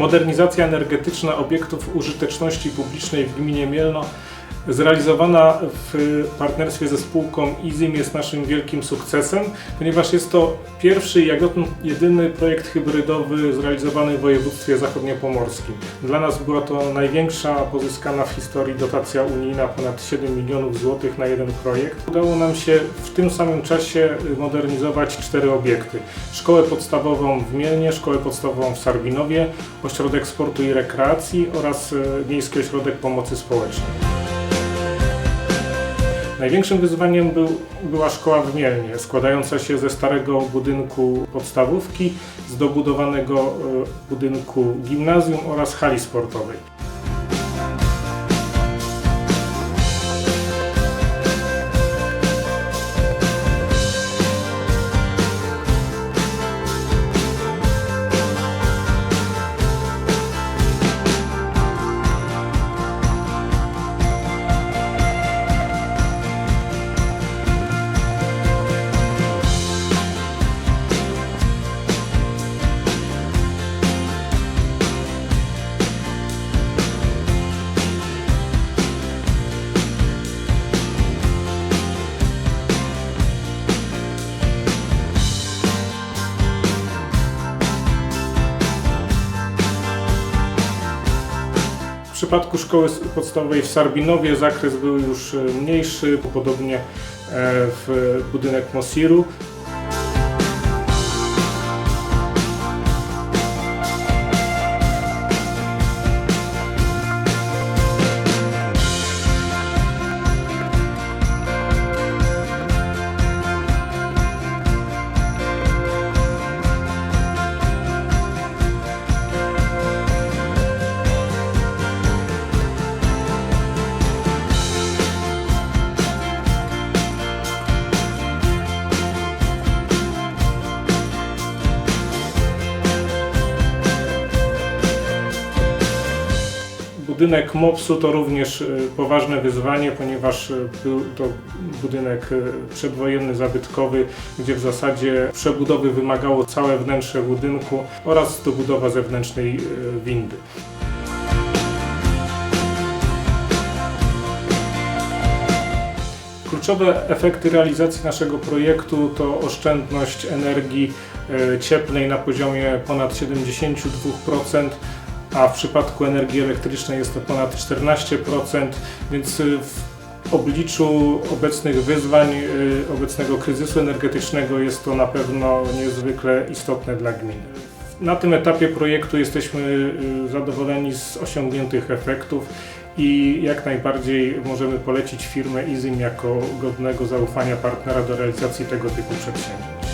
Modernizacja energetyczna obiektów użyteczności publicznej w gminie Mielno zrealizowana w partnerstwie ze spółką Izim jest naszym wielkim sukcesem, ponieważ jest to pierwszy jak dotąd jedyny projekt hybrydowy zrealizowany w województwie zachodniopomorskim. Dla nas była to największa pozyskana w historii dotacja unijna, ponad 7 milionów złotych na jeden projekt. Udało nam się w tym samym czasie modernizować cztery obiekty. Szkołę podstawową w Mielnie, szkołę podstawową w Sarbinowie, ośrodek sportu i rekreacji oraz e, Miejski Ośrodek Pomocy Społecznej. Największym wyzwaniem był, była szkoła w Mielnie, składająca się ze starego budynku podstawówki, z dobudowanego e, budynku gimnazjum oraz hali sportowej. Przypadku szkoły podstawowej w Sarbinowie zakres był już e, mniejszy, podobnie e, w budynek Mosiru. Budynek MOPS-u to również e, poważne wyzwanie, ponieważ e, był to budynek e, przedwojenny, zabytkowy, gdzie w zasadzie przebudowy wymagało całe wnętrze budynku oraz dobudowa zewnętrznej windy. Kluczowe efekty realizacji naszego projektu to oszczędność energii cieplnej na poziomie ponad 72%, a w przypadku energii elektrycznej jest to ponad 14%, więc e, w obliczu obecnych wyzwań, e, obecnego kryzysu energetycznego jest to na pewno niezwykle istotne dla gminy. Na tym etapie projektu jesteśmy e, zadowoleni z osiągniętych efektów i jak najbardziej możemy polecić firmę Izim jako godnego zaufania partnera do realizacji tego typu przedsięwzięć.